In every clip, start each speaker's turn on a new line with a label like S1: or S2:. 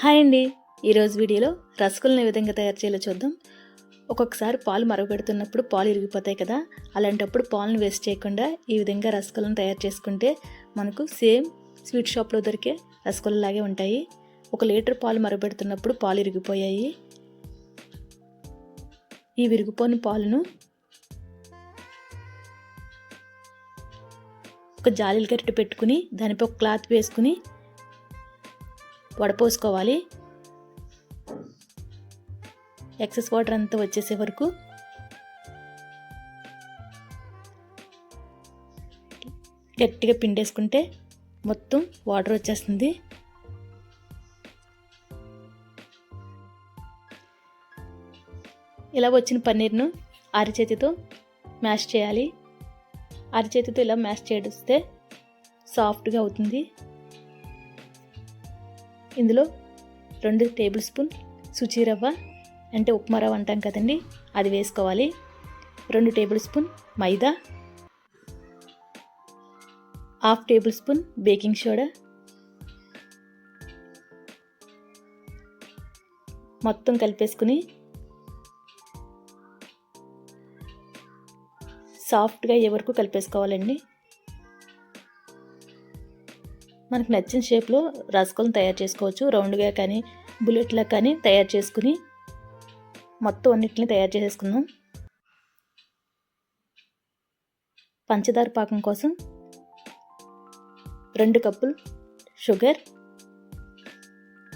S1: Hi అండి. ఈరోజు వీడియోలో రసగుల్ని ఏ విధంగా తయారు చేయాలో చూద్దాం. ఒక్కొక్కసారి పాలు మరగబెడుతున్నప్పుడు పాలు ఇరిగిపోతాయి కదా. అలాంటప్పుడు పాలను వేస్ట్ చేయకుండా ఈ విధంగా రసగుల్లను తయారు చేసుకుంటే మనకు సేమ్ స్వీట్ షాప్లో దొరికే రసగుల్లలాగే ఉంటాయి. ఒక లీటర్ పాలు మరగబెడుతున్నప్పుడు పాలు ఇరిగిపోయాయి. ఈ విరిగిపోని పాలను ఒక జాలీలు గరిటె పెట్టుకుని దానిపై ఒక క్లాత్ వేసుకుని వడపోసుకోవాలి. ఎక్సెస్ వాటర్ అంతా వచ్చేసే వరకు గట్టిగా పిండేసుకుంటే మొత్తం వాటర్ వచ్చేస్తుంది. ఇలా వచ్చిన పన్నీర్ను అరిచేతితో మ్యాష్ చేయాలి. అరిచేతితో ఇలా మ్యాష్ చేస్తే సాఫ్ట్గా అవుతుంది. ఇందులో రెండు టేబుల్ స్పూన్ సుచి రవ్వ అంటే ఉప్మా రవ్వ అంటాం కదండి అది వేసుకోవాలి. రెండు టేబుల్ స్పూన్ మైదా. Half table spoon baking soda. మొత్తం కలిపేసుకుని సాఫ్ట్గా అయ్యే వరకు కలిపేసుకోవాలండి? మనకు నచ్చిన షేప్లో రసగుల్ని తయారు చేసుకోవచ్చు. రౌండ్గా కానీ బుల్లెట్లా కానీ తయారు చేసుకుని మొత్తం అన్నిటిని తయారు చేసేసుకుందాం. పంచదార పాకం కోసం రెండు కప్పులు షుగర్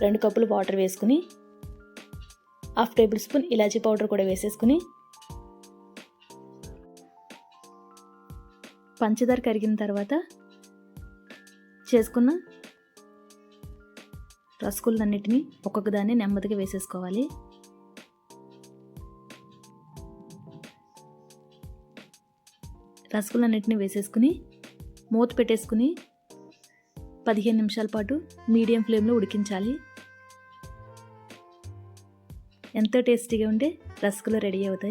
S1: రెండు కప్పులు వాటర్ వేసుకుని హాఫ్ టేబుల్ స్పూన్ ఇలాచీ పౌడర్ కూడా వేసేసుకుని పంచదార కరిగిన తర్వాత చేసుకున్న రసగుల్లన్నిటిని ఒక్కొక్క దాన్ని నెమ్మదిగా వేసేసుకోవాలి. రసగుల్లన్నిటిని వేసేసుకుని మూత పెట్టేసుకుని పదిహేను నిమిషాల పాటు మీడియం ఫ్లేమ్లో ఉడికించాలి. ఎంతో టేస్టీగా ఉండే రసగుల్లా రెడీ అవుతాయి.